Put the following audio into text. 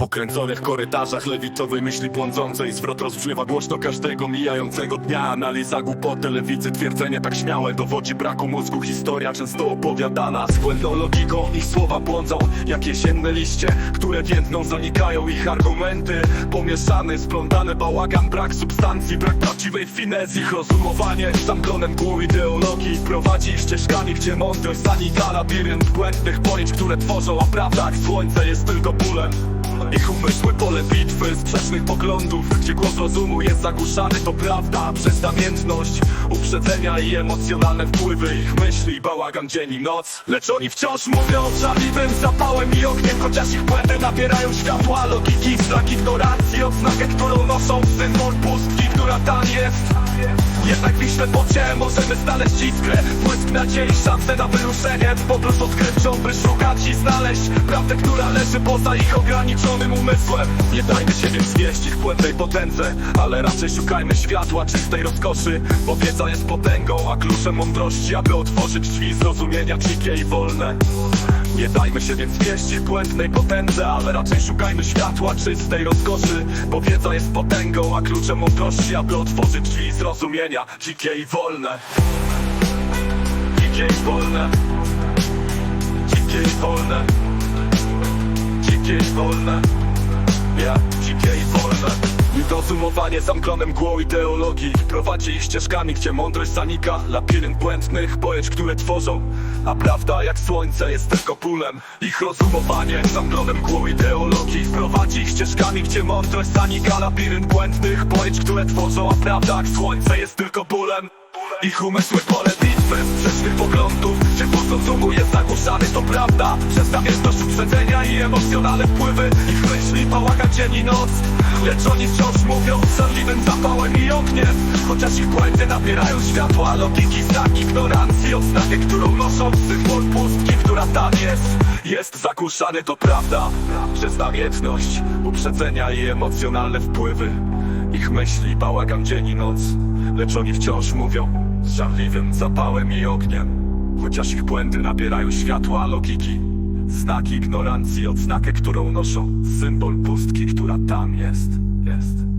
pokręconych korytarzach lewitowej myśli błądzącej. Zwrot rozbrzmiewa głośno każdego mijającego dnia. Analiza głupoty lewicy, twierdzenie tak śmiałe. Dowodzi braku mózgu, historia często opowiadana. Z błędną logiką ich słowa błądzą. Jak jesienne liście, które więdną Zanikają. Ich argumenty Pomieszany, splątany bałagan. Brak substancji, brak prawdziwej finezji Ich rozumowanie zamglone mgłą ideologii. Prowadzi ich ścieżkami, gdzie mądrość zanika Labirynt błędnych pojęć, które tworzą. A prawda jak słońce jest tylko bólem ich umysły pole bitwy sprzecznych poglądów Gdzie głos rozumu jest zagłuszany to prawda Przez namiętność, uprzedzenia i emocjonalne wpływy Ich myśli, bałagan dzień i noc. Lecz oni wciąż mówią żarliwym zapałem i ogniem Chociaż ich błędy nabierają światła logiki Znak ignorancji, odznakę, którą noszą Symbol pustki, która tam jest jednak w ich ślepocie możemy znaleźć iskrę. Błysk nadziei, szansę na wyruszenie. Podróż odkrywczą, by szukać i znaleźć Prawdę, która leży poza ich ograniczonym umysłem. Nie dajmy się więc zwieść ich błędnej potędze Ale raczej szukajmy światła czystej rozkoszy Bo wiedza jest potęgą, a kluczem mądrości Aby otworzyć drzwi zrozumienia dzikie i wolne. Nie dajmy się więc wieść ich błędnej potędze Ale raczej szukajmy światła czystej rozkoszy Bo wiedza jest potęgą, a kluczem mądrości Aby otworzyć drzwi zrozumienia dzikie i wolne. Dzikie i wolne. Dzikie i wolne. Dzikie i wolne. Ja, dzikie i wolne. Rozumowanie zamglone mgłą ideologii. Prowadzi ich ścieżkami, gdzie mądrość zanika. Labirynt błędnych pojęć, które tworzą. A prawda jak słońce jest tylko pólem Ich rozumowanie zamglone mgłą ideologii ścieżkami, gdzie mądrość zanika Labirynt błędnych pojęć, które tworzą A prawda jak słońce jest tylko pólem ich umysły pole bitwy. Sprzecznych poglądów Gdzie głos rozumu jest zagłuszany, to prawda. Przez namiętność uprzedzenia i emocjonalne wpływy. Ich myśli bałagan dzień i noc. Lecz oni wciąż mówią szarliwym zapałem i ogniem. Chociaż ich błędy nabierają światła Logiki znak ignorancji. Odznakę, którą noszą symbol pustki Która tam jest Jest zagłuszany, to prawda. Przez namiętność uprzedzenia i emocjonalne wpływy ich myśli bałagan dzień i noc Lecz oni wciąż mówią z żarliwym zapałem i ogniem. Chociaż ich błędy nabierają światła logiki Znak ignorancji, odznakę, którą noszą Symbol pustki, która tam jest, jest